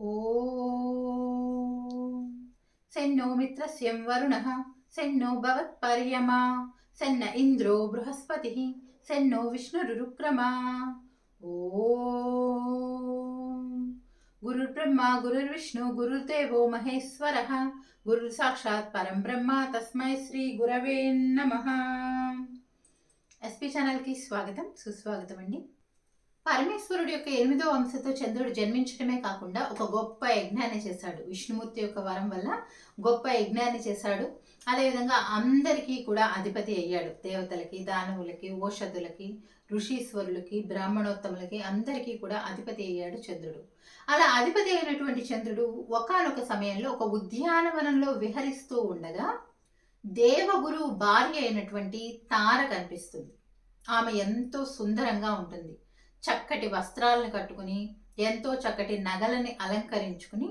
ॐ सन्नो मित्रस्य वरुणः सन्नो भवत्पर्यमा सन्न इन्द्रो बृहस्पतिः सन्नो विष्णुरुरुक्रमा ॐ गुरुर्ब्रह्मा गुरुर्विष्णु गुरुर्देवो महेश्वरः गुरुर्साक्षात् परं ब्रह्म तस्मै श्रीगुरवे नमः ఎస్పీ ఛానల్కి స్వాగతం సుస్వాగతం అండి పరమేశ్వరుడు యొక్క ఎనిమిదో వంశతో చంద్రుడు జన్మించడమే కాకుండా ఒక గొప్ప యజ్ఞాన్ని చేశాడు. విష్ణుమూర్తి యొక్క వరం వల్ల గొప్ప యజ్ఞాన్ని చేశాడు. అదేవిధంగా అందరికీ కూడా అధిపతి అయ్యాడు. దేవతలకి దానవులకి ఓషధులకి ఋషీశ్వరులకి బ్రాహ్మణోత్తములకి అందరికీ కూడా అధిపతి అయ్యాడు చంద్రుడు. అలా అధిపతి అయినటువంటి చంద్రుడు ఒకానొక సమయంలో ఒక ఉద్యానవనంలో విహరిస్తూ ఉండగా దేవగురు భార్య అయినటువంటి తార కనిపిస్తుంది. ఆమె ఎంతో సుందరంగా ఉంటుంది. చక్కటి వస్త్రాలను కట్టుకుని ఎంతో చక్కటి నగలని అలంకరించుకుని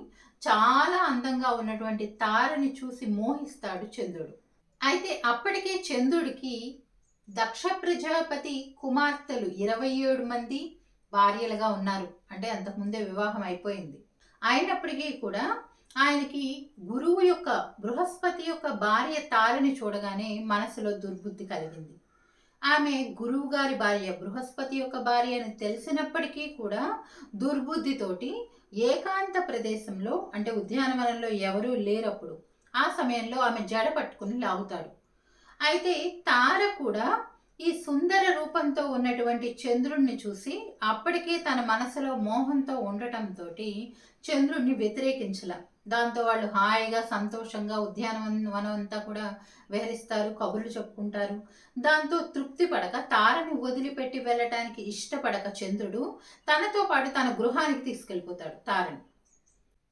చాలా అందంగా ఉన్నటువంటి తారని చూసి మోహిస్తాడు చంద్రుడు. అయితే అప్పటికే చంద్రుడికి దక్ష ప్రజాపతి కుమార్తెలు ఇరవై ఏడు మంది భార్యలుగా ఉన్నారు. అంటే అంతకుముందే వివాహం అయిపోయింది. అయినప్పటికీ కూడా ఆయనకి గురువు యొక్క బృహస్పతి యొక్క భార్య తారని చూడగానే మనసులో దుర్బుద్ధి కలిగింది. ఆమె గురువు గారి భార్య బృహస్పతి యొక్క భార్య అని తెలిసినప్పటికీ కూడా దుర్బుద్ధితోటి ఏకాంత ప్రదేశంలో అంటే ఉద్యానవనంలో ఎవరూ లేరప్పుడు ఆ సమయంలో ఆమె జడ పట్టుకుని లాగుతాడు. అయితే తార కూడా ఈ సుందర రూపంతో ఉన్నటువంటి చంద్రుణ్ణి చూసి అప్పటికే తన మనసులో మోహంతో ఉండటంతో చంద్రుణ్ణి వ్యతిరేకించలా. దాంతో వాళ్ళు హాయిగా సంతోషంగా ఉద్యానవనం అంతా కూడా విహరిస్తారు కబుర్లు చెప్పుకుంటారు. దాంతో తృప్తి పడక తారను వదిలిపెట్టి వెళ్ళటానికి ఇష్టపడక చంద్రుడు తనతో పాటు తన గృహానికి తీసుకెళ్ళిపోతాడు తారని.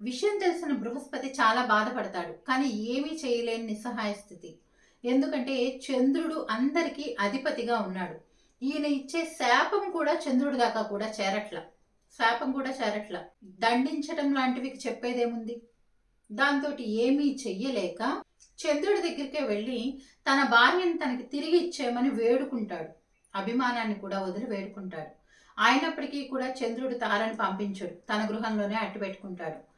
విషయం తెలిసిన బృహస్పతి చాలా బాధపడతాడు కానీ ఏమీ చేయలేని నిస్సహాయ స్థితి. ఎందుకంటే చంద్రుడు అందరికీ అధిపతిగా ఉన్నాడు. ఈయన ఇచ్చే శాపం కూడా చంద్రుడి దాకా కూడా చేరట్ల. శాపం కూడా చేరట్ల. దండించడం లాంటివి చెప్పేదేముంది? దాంతో ఏమీ చెయ్యలేక చంద్రుడి దగ్గరికే వెళ్ళి తన భార్యను తనకి తిరిగి ఇచ్చేయమని వేడుకుంటాడు. అభిమానాన్ని కూడా వదిలి వేడుకుంటాడు. అయినప్పటికీ కూడా చంద్రుడు తారని పంపించడు. తన గృహంలోనే అట్టు పెట్టుకుంటాడు.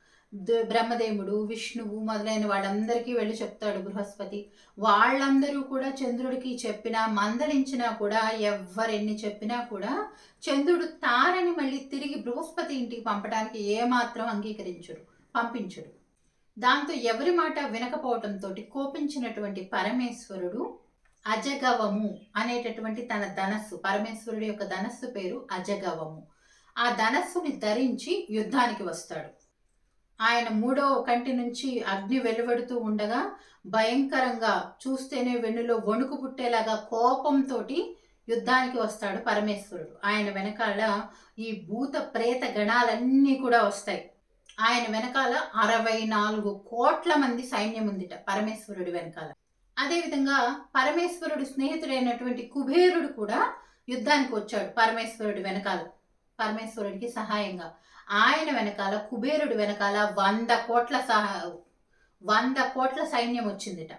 బ్రహ్మదేవుడు విష్ణువు మొదలైన వాళ్ళందరికీ వెళ్ళి చెప్తాడు బృహస్పతి. వాళ్ళందరూ కూడా చంద్రుడికి చెప్పినా మందలించినా కూడా ఎవ్వరెన్ని చెప్పినా కూడా చంద్రుడు తారని మళ్ళీ తిరిగి బృహస్పతి ఇంటికి పంపడానికి ఏమాత్రం అంగీకరించడు పంపించడు. దాంతో ఎవరి మాట వినకపోవటంతో కోపించినటువంటి పరమేశ్వరుడు అజగవము అనేటటువంటి తన ధనస్సు పరమేశ్వరుడి యొక్క ధనస్సు పేరు అజగవము. ఆ ధనస్సుని ధరించి యుద్ధానికి వస్తాడు. ఆయన మూడో కంటి నుంచి అగ్ని వెలువడుతూ ఉండగా భయంకరంగా చూస్తేనే వెన్నులో వణుకు పుట్టేలాగా కోపంతో యుద్ధానికి వస్తాడు పరమేశ్వరుడు. ఆయన వెనకాల ఈ భూత ప్రేత గణాలన్నీ కూడా వస్తాయి. ఆయన వెనకాల అరవై నాలుగు కోట్ల మంది సైన్యం ఉందిట పరమేశ్వరుడి వెనకాల. అదేవిధంగా పరమేశ్వరుడు స్నేహితుడైనటువంటి కుబేరుడు కూడా యుద్ధానికి వచ్చాడు పరమేశ్వరుడి వెనకాల. పరమేశ్వరుడికి సహాయంగా. ఆయన వెనకాల కుబేరుడి వెనకాల వంద కోట్ల సహా వంద కోట్ల సైన్యం వచ్చిందిట.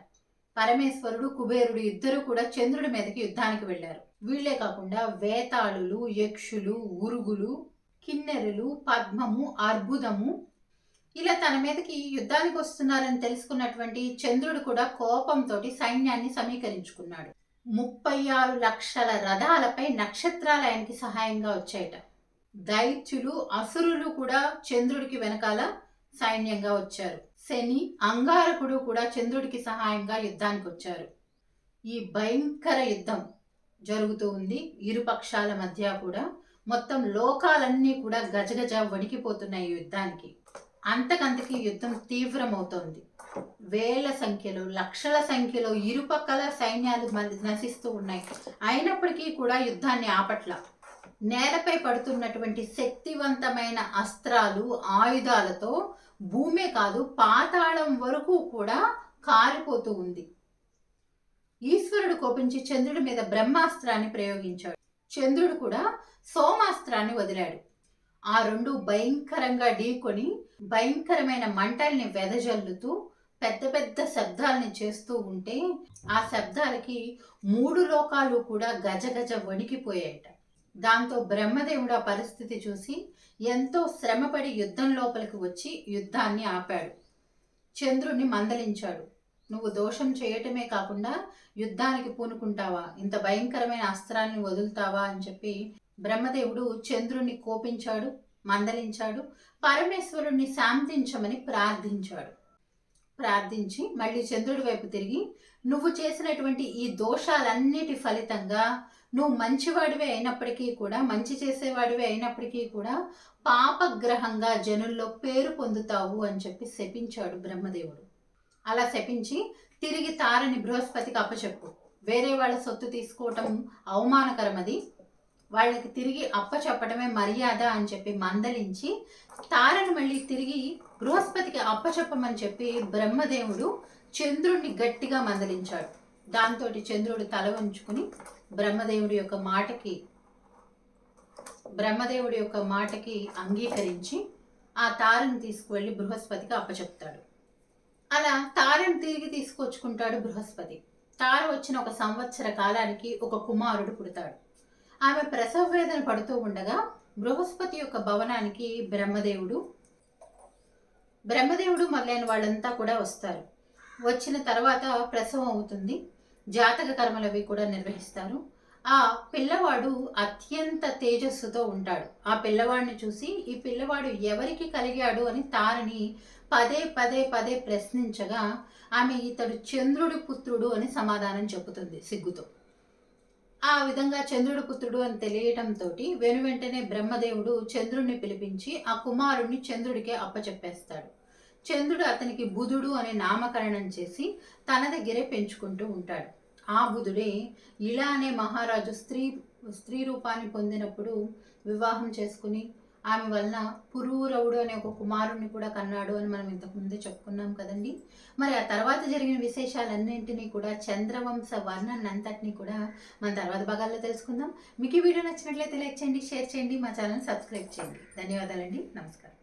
పరమేశ్వరుడు కుబేరుడు ఇద్దరు కూడా చంద్రుడి మీదకి యుద్ధానికి వెళ్ళారు. వీళ్ళే కాకుండా వేతాళులు యక్షులు ఉరుగులు కిన్నెరులు పద్మము అర్బుదము ఇలా తన మీదకి యుద్ధానికి వస్తున్నారని తెలుసుకున్నటువంటి చంద్రుడు కూడా కోపంతో సైన్యాన్ని సమీకరించుకున్నాడు. ముప్పై ఆరు లక్షల రథాలపై నక్షత్రాలు ఆయనకి సహాయంగా వచ్చాయట. దైత్యులు అసురులు కూడా చంద్రుడికి వెనకాల సైన్యంగా వచ్చారు. శని అంగారకుడు కూడా చంద్రుడికి సహాయంగా యుద్ధానికి వచ్చారు. ఈ భయంకర యుద్ధం జరుగుతూ ఉంది. ఇరు పక్షాల మధ్య కూడా మొత్తం లోకాలన్నీ కూడా గజగజ వణికిపోతున్నాయి ఈ యుద్ధానికి. అంతకంతకి యుద్ధం తీవ్రమవుతోంది. వేల సంఖ్యలో లక్షల సంఖ్యలో ఇరుపక్కల సైన్యాలు నశిస్తూ ఉన్నాయి. అయినప్పటికీ కూడా యుద్ధాన్ని ఆపట్ల. నేలపై పడుతున్నటువంటి శక్తివంతమైన అస్త్రాలు ఆయుధాలతో భూమే కాదు పాతాళం వరకు కూడా కాలిపోతూ ఉంది. ఈశ్వరుడు కోపించి చంద్రుడి మీద బ్రహ్మాస్త్రాన్ని ప్రయోగించాడు. చంద్రుడు కూడా సోమాస్త్రాన్ని వదిలాడు. ఆ రెండు భయంకరంగా ఢీకొని భయంకరమైన మంటల్ని వెదజల్లుతూ పెద్ద పెద్ద శబ్దాల్ని చేస్తూ ఉంటే ఆ శబ్దాలకి మూడు లోకాలు కూడా గజగజ వణికిపోయాయట. దాంతో బ్రహ్మదేవుడు ఆ పరిస్థితి చూసి ఎంతో శ్రమపడి యుద్ధం లోపలికి వచ్చి యుద్ధాన్ని ఆపాడు. చంద్రుణ్ణి మందలించాడు. నువ్వు దోషం చేయటమే కాకుండా యుద్ధానికి పూనుకుంటావా? ఇంత భయంకరమైన అస్త్రాన్ని వదులుతావా? అని చెప్పి బ్రహ్మదేవుడు చంద్రుణ్ణి కోపించాడు మందలించాడు పరమేశ్వరుణ్ణి శాంతించమని ప్రార్థించాడు. ప్రార్థించి మళ్ళీ చంద్రుడి వైపు తిరిగి నువ్వు చేసినటువంటి ఈ దోషాలన్నిటి ఫలితంగా నువ్వు మంచివాడివే అయినప్పటికీ కూడా మంచి చేసేవాడివే అయినప్పటికీ కూడా పాపగ్రహంగా జనుల్లో పేరు పొందుతావు అని చెప్పి శపించాడు బ్రహ్మదేవుడు. అలా శపించి తిరిగి తారని బృహస్పతికి అప్పచెప్పు. వేరే వాళ్ళ సొత్తు తీసుకోవటం అవమానకరం అది వాళ్ళకి తిరిగి అప్పచెప్పటమే మర్యాద అని చెప్పి మందలించి తారను మళ్ళీ తిరిగి బృహస్పతికి అప్పచెప్పమని చెప్పి బ్రహ్మదేవుడు చంద్రుడిని గట్టిగా మందలించాడు. దాంతో చంద్రుడు తల వంచుకుని బ్రహ్మదేవుడి యొక్క మాటకి బ్రహ్మదేవుడి యొక్క మాటకి అంగీకరించి ఆ తారను తీసుకువెళ్ళి బృహస్పతికి అప్పచెప్తాడు అలా తారను తిరిగి తీసుకొచ్చుకుంటాడు బృహస్పతి. తార వచ్చిన ఒక సంవత్సర కాలానికి ఒక కుమారుడు పుడతాడు. ఆమె ప్రసవ వేదన పడుతూ ఉండగా బృహస్పతి యొక్క భవనానికి బ్రహ్మదేవుడు బ్రహ్మదేవుడు మొదలైన వాళ్ళంతా కూడా వస్తారు. వచ్చిన తర్వాత ప్రసవం అవుతుంది. జాతక కర్మలవి కూడా నిర్వహిస్తారు. ఆ పిల్లవాడు అత్యంత తేజస్సుతో ఉంటాడు. ఆ పిల్లవాడిని చూసి ఈ పిల్లవాడు ఎవరికి కలిగాడు అని తారని పదే పదే పదే ప్రశ్నించగా ఆమె ఇతడు చంద్రుడి పుత్రుడు అని సమాధానం చెబుతుంది సిగ్గుతో. ఆ విధంగా చంద్రుడు పుత్రుడు అని తెలియటంతో వెను వెంటనే బ్రహ్మదేవుడు చంద్రుడిని పిలిపించి ఆ కుమారుణ్ణి చంద్రుడికే అప్పచెప్పేస్తాడు. చంద్రుడు అతనికి బుధుడు అనే నామకరణం చేసి తన దగ్గరే పెంచుకుంటూ ఉంటాడు. ఆ బుధుడే ఇలా అనే మహారాజు స్త్రీ స్త్రీ రూపాన్ని పొందినప్పుడు వివాహం చేసుకుని ఆమె వలన పురూరవుడు అనే ఒక కుమారుణ్ణి కూడా కన్నాడు అని మనం ఇంతకుముందే చెప్పుకున్నాం కదండి. మరి ఆ తర్వాత జరిగిన విశేషాలన్నింటినీ కూడా చంద్రవంశ వర్ణనంతటినీ కూడా మన తర్వాత భాగాల్లో తెలుసుకుందాం. మీకు ఈ వీడియో నచ్చినట్లయితే లైక్ చేయండి షేర్ చేయండి మా ఛానల్ సబ్స్క్రైబ్ చేయండి. ధన్యవాదాలండి. నమస్కారం.